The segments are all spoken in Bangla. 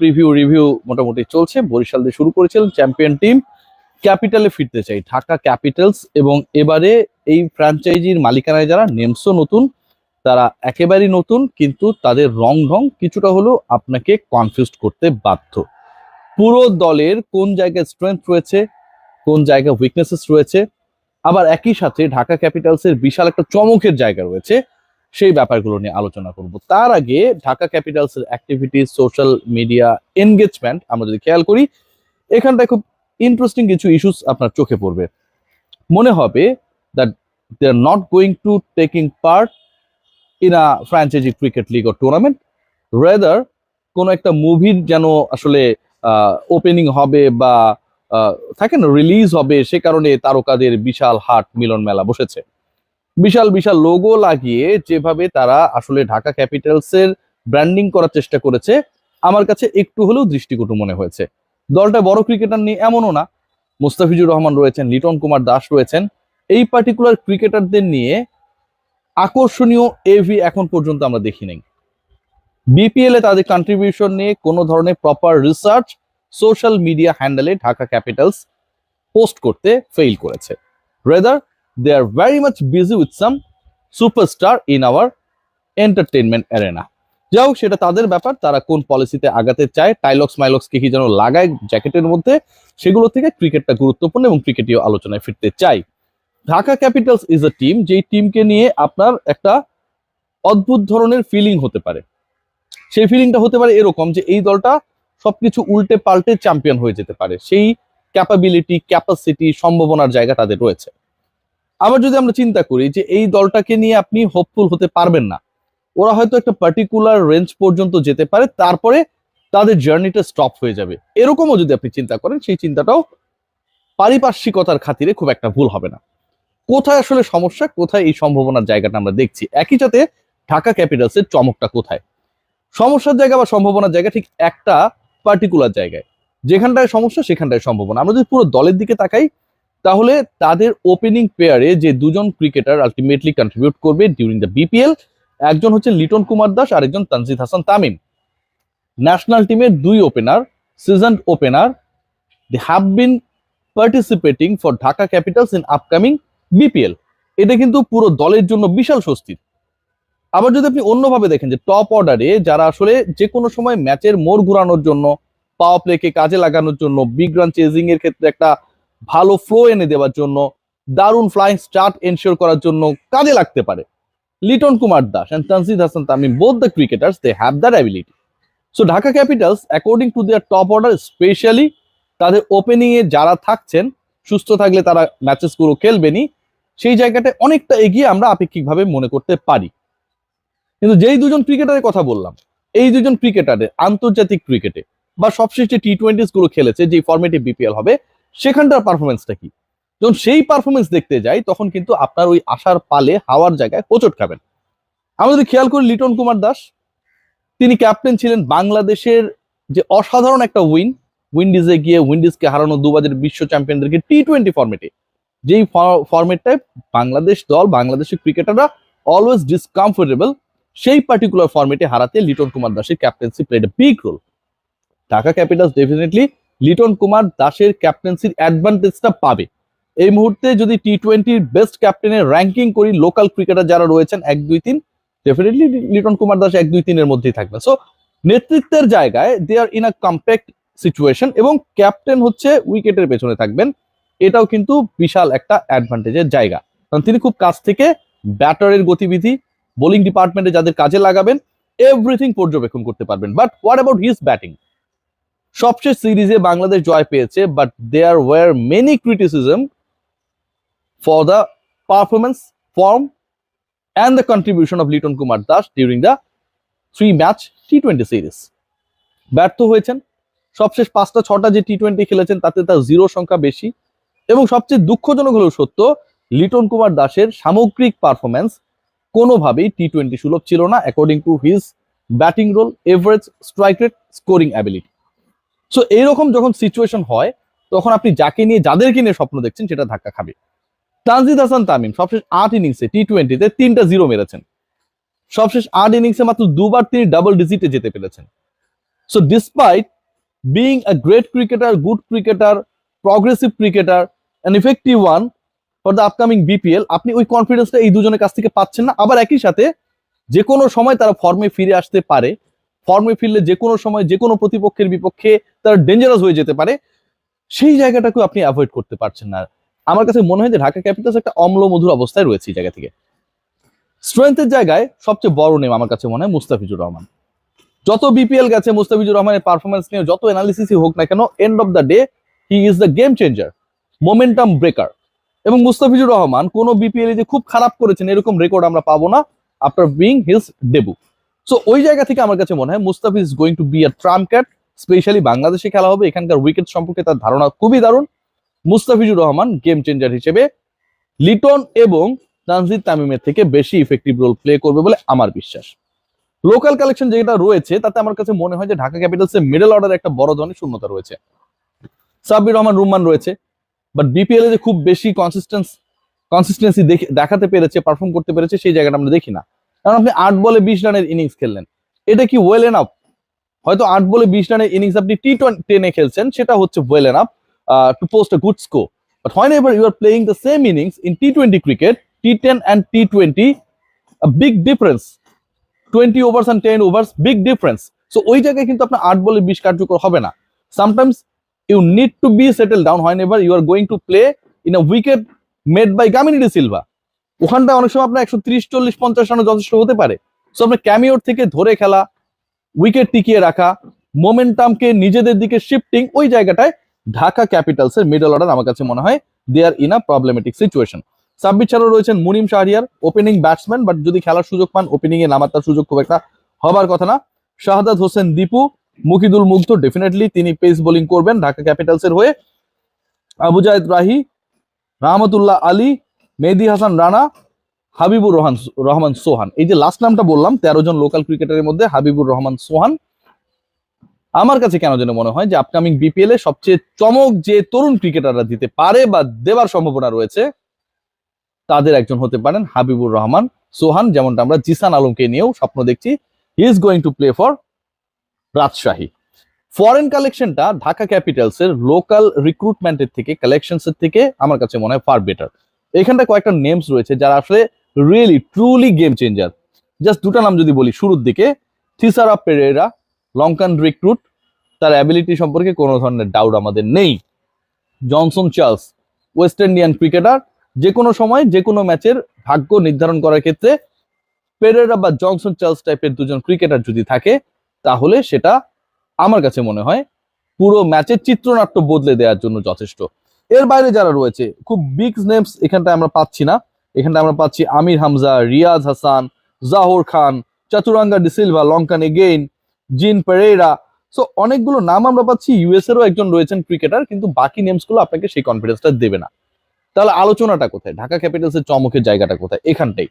প্রিভিউ রিভিউ মোটামুটি চলছে। বরিশাল দিয়ে শুরু করেছিলেন চ্যাম্পিয়ন টিম ক্যাপিটালে ফিরতে চাই। ঢাকা ক্যাপিটালস এবং এবারে এই ফ্র্যাঞ্চাইজির মালিকানায় যারা নেমসও নতুন, তারা একেবারেই নতুন, কিন্তু তাদের রং ঢং কিছুটা হলেও আপনাকে কনফিউজ করতে বাধ্য। পুরো দলের কোন জায়গায় স্ট্রেংথ রয়েছে, কোন জায়গায় উইকনেসেস রয়েছে, আবার একই সাথে ঢাকা ক্যাপিটালসের বিশাল একটা চমকের জায়গা রয়েছে। সেই ব্যাপারগুলো নিয়ে আলোচনা করব। তার আগে ঢাকা ক্যাপিটালসের অ্যাক্টিভিটি সোশ্যাল মিডিয়া এনগেজমেন্ট আমরা যদি খেয়াল করি, এখানটায় খুব ইন্টারেস্টিং কিছু ইস্যুস আপনার চোখে পড়বে। মনে হবে that they are not going to taking part in a franchise cricket league O tournament rather কোনো একটা মুভির যেন আসলে ওপেনিং হবে বা থাকে না রিলিজ হবে, সে কারণে তারকাদের বিশাল হাট মিলন মেলা বসেছে। বিশাল বিশাল লোগো লাগিয়ে যেভাবে তারা আসলে ঢাকা ক্যাপিটালসের ব্র্যান্ডিং করার চেষ্টা করেছে, আমার কাছে একটু হলেও দৃষ্টিকটু মনে হয়েছে। দলটা বড় ক্রিকেটার নিয়ে এমনও না। মুস্তাফিজুর রহমান রয়েছেন, লিটন কুমার দাস রয়েছেন। এই পার্টিকুলার ক্রিকেটারদের নিয়ে আকর্ষণীয় এভি এখন পর্যন্ত আমরা দেখি নাই। বিপিএল এ তাদের কন্ট্রিবিউশন নিয়ে কোনো ধরনের প্রপার রিসার্চ সোশ্যাল মিডিয়া হ্যান্ডেলে ঢাকা ক্যাপিটালস পোস্ট করতে ফেইল করেছে। Rather they are very much busy with some superstar in our entertainment arena যাই হোক, সেটা তাদের ব্যাপার। তারা কোন পলিসিতে আগাতে চায় টাইলক্স মাইলক্সকে কি যেন লাগায় জ্যাকেটের মধ্যে, সেগুলো থেকে ক্রিকেটটা গুরুত্বপূর্ণ এবং ক্রিকেটীয় আলোচনায় ফিরতে চাই। Dhaka capitals is a team যেই টিমকে নিয়ে আপনার একটা অদ্ভুত ধরনের ফিলিং হতে পারে। সেই ফিলিংটা হতে পারে এরকম যে এই দলটা সবকিছু উল্টে পাল্টে চ্যাম্পিয়ন হয়ে যেতে পারে। সেই ক্যাপাবিলিটি ক্যাপাসিটি সম্ভাবনার জায়গা তাদের রয়েছে। আবার যদি আমরা চিন্তা করি যে এই দলটাকে নিয়ে আপনি হোপফুল হতে পারবেন না, ওরা হয়তো একটা পার্টিকুলার রেঞ্জ পর্যন্ত যেতে পারে, তারপরে তাদের জার্নিটা স্টপ হয়ে যাবে। এরকমও যদি আপনি চিন্তা করেন, সেই চিন্তাটাও পারিপার্শ্বিকতার খাতিরে খুব একটা ভুল হবে না। কোথায় আসলে সমস্যা, কোথায় এই সম্ভাবনার জায়গাটা আমরা দেখছি? একই সাথে ঢাকা ক্যাপিটালসের চমকটা কোথায়? সমস্যার জায়গা বা সম্ভাবনার জায়গা ঠিক একটা পার্টিকুলার জায়গায়। যেখানটায় সমস্যা, সেখানটায় সম্ভাবনা। আমরা যদি পুরো দলের দিকে তাকাই তাহলে তাদের ওপেনিং পেয়ারে যে দুজন ক্রিকেটার আলটিমেটলি কন্ট্রিবিউট করবে ডিউরিং দ্য বিপিএল একজন হচ্ছে লিটন কুমার দাস আর একজন তানজিদ হাসান তামিম। ন্যাশনাল টিমের দুই opener season opener they have been participating for Dhaka capitals in upcoming BPL এটা কিন্তু পুরো দলের জন্য বিশাল স্বস্তির আবার যদি আপনি অন্যভাবে দেখেন যে টপ অর্ডারে যারা আসলে যে কোনো সময় ম্যাচের মোড় ঘুরানোর জন্য পাওয়ার প্লেকে কাজে লাগানোর জন্য বিগ রান চেজিং এর ক্ষেত্রে একটা ভালো ফ্লো এনে দেওয়ার জন্য, দারুণ ফ্লাইং স্টার্ট এনশিওর করার জন্য কাজে লাগতে পারে। Liton Kumar Das and Tanzid Hasan Tamim both the cricketers they have that ability so Dhaka capitals according to their top order specially তাদের ওপেনিং এ যারা থাকছেন, সুস্থ থাকলে তারা ম্যাচেসগুলো খেলবেনই, সেই জায়গাটা অনেকটা এগিয়ে আমরা আপেক্ষিকভাবে মনে করতে পারি। কিন্তু যেই দুজন ক্রিকেটারের কথা বললাম, এই দুজন ক্রিকেটারের আন্তর্জাতিক ক্রিকেটে বা সবশেষে টি টোয়েন্টিসগুলো খেলেছে যে ফর্মেটে বিপিএল হবে সেখানটার পারফরমেন্সটা কি? যখন সেই পারফরমেন্স দেখতে যাই, তখন কিন্তু আপনার ওই আশার পালে, হাওয়ার জায়গায় হোঁচট খাবেন। আমরা যদি খেয়াল করি লিটন কুমার দাস, তিনি ক্যাপ্টেন ছিলেন বাংলাদেশের যে অসাধারণ একটা উইন উইন্ডিজে গিয়ে উইন্ডিজকে হারানো দুবারের বিশ্ব চ্যাম্পিয়নদেরকে টি টোয়েন্টি ফর্মেটে যেই ফর্মেটটায় বাংলাদেশ দল, বাংলাদেশের ক্রিকেটাররা অলওয়েজ ডিসকমফোর্টেবল সেই পার্টিকুলার ফর্মেটে হারাতে লিটন কুমার দাসের captaincy played big role Dhaka capitals definitely Liton Kumar দাসের ক্যাপ্টেন্সির অ্যাডভান্টেজটা পাবে। এই মুহূর্তে যদি টি টোয়েন্টির বেস্ট ক্যাপ্টেনের র্যাঙ্কিং করি লোকাল ক্রিকেটার যারা রয়েছেন, এক, দুই, তিন ডেফিনেটলি লিটন কুমার দাস এক, দুই, তিনের মধ্যেই থাকবে। সো নেতৃত্বের জায়গায় they are in a compact situation এবং ক্যাপ্টেন হচ্ছে উইকেটের পেছনে থাকবেন। এটাও কিন্তু বিশাল একটা অ্যাডভান্টেজের জায়গা। কারণ তিনি খুব কাছ থেকে ব্যাটারের গতিবিধি বোলিং ডিপার্টমেন্টে যাদের কাজে লাগাবেন এভরিথিং পর্যবেক্ষণ করতে পারবেন। But what about his batting সবশেষ সিরিজে বাংলাদেশ জয় পেয়েছে but there were many criticism for the performance form and the contribution of Liton Kumar Das during the three match T twenty series ব্যর্থ হয়েছেন। সবশেষ পাঁচটা, ছটা যে টি টোয়েন্টি খেলেছেন, তাতে তার জিরো সংখ্যা বেশি। এবং সবচেয়ে দুঃখজনক হলেও সত্য লিটন কুমার দাসের সামগ্রিক পারফরমেন্স কোনোভাবেই টি টোয়েন্টি সুলভ ছিল না according to his batting role average strike rate scoring ability so এইরকম যখন সিচুয়েশন হয়, তখন আপনি যাকে নিয়ে, যাদেরকে নিয়ে স্বপ্ন দেখছেন, সেটা ধাক্কা খাবে। তানজিদ হাসান তামিম, সবশেষ আট ইনিংসে টি টোয়েন্টিতে তিনটা জিরো মেরেছেন। সবশেষ আট ইনিংসে মাত্র দুবার তিনি ডাবল ডিজিটে যেতে পেরেছেন। So despite being a great cricketer good cricketer progressive cricketer an effective one for the upcoming BPL আপনি ওই কনফিডেন্সটা এই দুজনের কাছ থেকে পাচ্ছেন না। আবার একই সাথে যে কোনো সময় তারা ফর্মে ফিরে আসতে পারে। ফর্মে ফিরলে যে কোনো সময় যে কোনো প্রতিপক্ষের বিপক্ষে তারা ডেঞ্জারাস হয়ে যেতে পারে, সেই জায়গাটাকেও আপনি অ্যাভয়েড করতে পারছেন না। আমার কাছে মনে হয় যে ঢাকা ক্যাপিটালস একটা অম্ল মধুর অবস্থায় রয়েছে এই জায়গা থেকে। স্ট্রেংথের জায়গায় সবচেয়ে বড় নেম আমার কাছে মনে হয় মুস্তাফিজুর রহমান। যত বিপিএল গেছে, মুস্তাফিজুর রহমানের পারফরমেন্স নিয়ে যত অ্যানালিসিসই হোক না কেন end of the day he is the game changer momentum breaker এবং মুস্তাফিজুর রহমান কোন বিপিএল যে খুব খারাপ করেছেন, এরকম রেকর্ড আমরা পাবো না after being his debut so ওই জায়গা থেকে আমার কাছে মনে হয় Mustafiz going to be a trump card specially বাংলাদেশে খেলা হবে। এখানকার উইকেট সম্পর্কে তার ধারণা খুবই দারুণ। মুস্তাফিজুর রহমান গেম চেঞ্জার হিসেবে লিটন এবং তানজিদ তামিমের থেকে বেশি ইফেক্টিভ রোল প্লে করবে বলে আমার বিশ্বাস। লোকাল কালেকশন যেটা রয়েছে, তাতে আমার কাছে মনে হয় যে ঢাকা ক্যাপিটালস এর মিডল অর্ডার একটা বড় ধরনের শূন্যতা রয়েছে। সাব্বির রহমান রুম্মান রয়েছে বাট বিপিএল এ যে খুব বেশি কনসিস্টেন্স কনসিস্টেন্সি দেখাতে পেরেছে পারফর্ম করতে পেরেছে, সেই জায়গাটা আমরা দেখি না। কারণ আপনি আট বলে বিশ রানের ইনিংস খেললেন। এটা কি ওয়েল এন আপ হয়তো আট বলে বিশ রানের ইনিংস আপনি টি টেনে খেলছেন, সেটা হচ্ছে well enough to post a good score but however you are playing the same innings in T twenty cricket T ten and T twenty big difference twenty overs and ten overs big difference so ওই জায়গায় কিন্তু আপনার আট বলে বিশ কার্যকর হবে না। Sometimes you need to be settle down however you are going to play in a wicket made by Gamini de Silva ওখানটা অনেক সময় আপনার একশো ত্রিশ, চল্লিশ, পঞ্চাশ রানও যথেষ্ট হতে পারে। সো আপনার ক্যামিওর থেকে ধরে খেলা উইকেট টিকিয়ে রাখা মোমেন্টামকে নিজেদের দিকে শিফটিং ওই জায়গাটায় ঢাকা ক্যাপিটালস এর মিডল অর্ডার আমার কাছে মনে হয় they are in a problematic situation Sabbir ছাড়াও রয়েছেন Munim Shahriar opening batsman but যদি খেলার সুযোগ পান ওপেনিং এ নামার তার সুযোগ খুব একটা হবার কথা না। শাহাদাত হোসেন দীপু, মুকিদুল মুগ্ধ ডেফিনেটলি তিনি পেস বোলিং করবেন ঢাকা ক্যাপিটালস এর হয়ে। আবু জায়দ রাহি, রহমতুল্লাহ আলী মেহেদি হাসান রানা, হাবিবুর রহমান রহমান সোহান। এই যে লাস্ট নামটা বললাম, তেরো জন লোকাল ক্রিকেটারের মধ্যে হাবিবুর রহমান সোহান। আমার কাছে কেন যেন মনে হয় যে আপকামিং বিপিএল এ সবচেয়ে চমক যে তরুণ ক্রিকেটাররা দিতে পারে বা দেবার সম্ভাবনা রয়েছে, তাদের একজন হতে পারেন হাবিবুর রহমান সোহান, যেমনটা আমরা জিসান আলমকে নিয়েও স্বপ্ন দেখছি। He is going to play for Rajshahi. Foreign কালেকশনটা ঢাকা ক্যাপিটালস এর লোকাল রিক্রুটমেন্টের থেকে কালেকশনস এর থেকে আমার কাছে মনে হয় ফার বেটার এখানটা কয়েকটা নেমস রয়েছে যারা আসলে really truly game changer just দুটা নাম যদি বলি শুরুর দিকে থিসারা পেরেরা লঙ্কান রিক্রুট তার অ্যাবিলিটি সম্পর্কে কোনো ধরনের ডাউট আমাদের নেই। Johnson Charles West Indian cricketer যে কোনো সময় যে কোনো ম্যাচের ভাগ্য নির্ধারণ করার ক্ষেত্রে পেরেরা বা জনসন চার্লস টাইপের দুজন ক্রিকেটার যদি থাকে, তাহলে সেটা আমার কাছে মনে হয় পুরো ম্যাচের চিত্রনাট্য বদলে দেওয়ার জন্য যথেষ্ট। এর বাইরে যারা রয়েছে, খুব বিগ নেমস এখানটায় আমরা পাচ্ছি না। এখানটা আমরা পাচ্ছি আমির হামজা, রিয়াজ হাসান, জাহর খান, চাতুরাঙ্গা ডিসিলভা লঙ্কান এগেইন, জিন পেরেরা সো অনেকগুলো নাম আমরা পাচ্ছি ইউএস এরও একজন রয়েছেন ক্রিকেটার কিন্তু বাকি নেমসগুলো আপনাকে সেই কনফিডেন্সটা দেবে না। তাহলে আলোচনাটা কোথায়? ঢাকা ক্যাপিটালস এর চমকের জায়গাটা কোথায়? এখানটাই।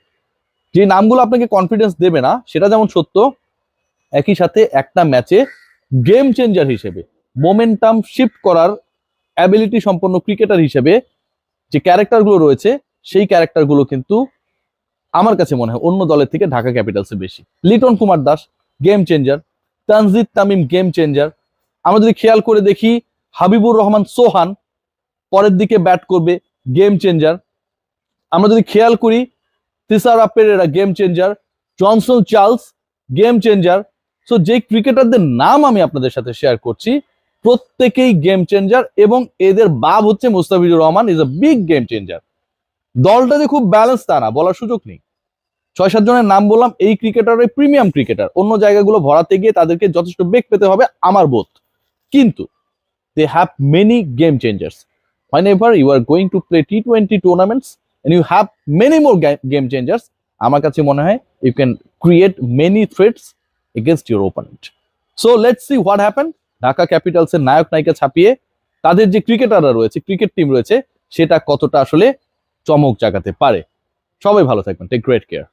যে নামগুলো আপনাকে কনফিডেন্স দেবে না, সেটা যেমন সত্য, একই সাথে একটা ম্যাচে গেম চেঞ্জার হিসেবে মোমেন্টাম শিফট করার অ্যাবিলিটি সম্পন্ন ক্রিকেটার হিসেবে যে ক্যারেক্টারগুলো রয়েছে, সেই ক্যারেক্টারগুলো কিন্তু আমার কাছে মনে হয় অন্য দলের থেকে ঢাকা ক্যাপিটালসে বেশি। Liton Kumar Das game changer Tanzid Tamim game changer আমরা যদি খেয়াল করে দেখি, হাবিবুর রহমান সোহান পরের দিকে ব্যাট করবে গেম চেঞ্জার আমরা যদি খেয়াল করি, Thisara Perera game changer Johnson Charles game changer so যে ক্রিকেটারদের নাম আমি আপনাদের সাথে শেয়ার করছি প্রত্যেকেই গেম চেঞ্জার এবং এদের বাব হচ্ছে Mustafizur Rahman is a big game changer দলটা যে খুব ব্যালেন্স তা না, বলার সুযোগ নেই। ছয়, সাত জনের নাম বললাম, এই ক্রিকেটার প্রিমিয়াম ক্রিকেটার অন্য জায়গাগুলো ভরাতে গিয়ে তাদেরকে যথেষ্ট বেগ পেতে হবে আমার বোধ। কিন্তু they have many game changers whenever you are going to play T20 tournaments and you have many more ga- game changers, আমার কাছে মনে হয় you can create many threats against your opponent so let's see what happened Dhaka capitals এর নায়ক নায়িকা ছাপিয়ে তাদের যে ক্রিকেটাররা রয়েছে, ক্রিকেট টিম রয়েছে, সেটা কতটা আসলে চমক জাগাতে পারে। সবাই ভালো থাকবেন। Take great care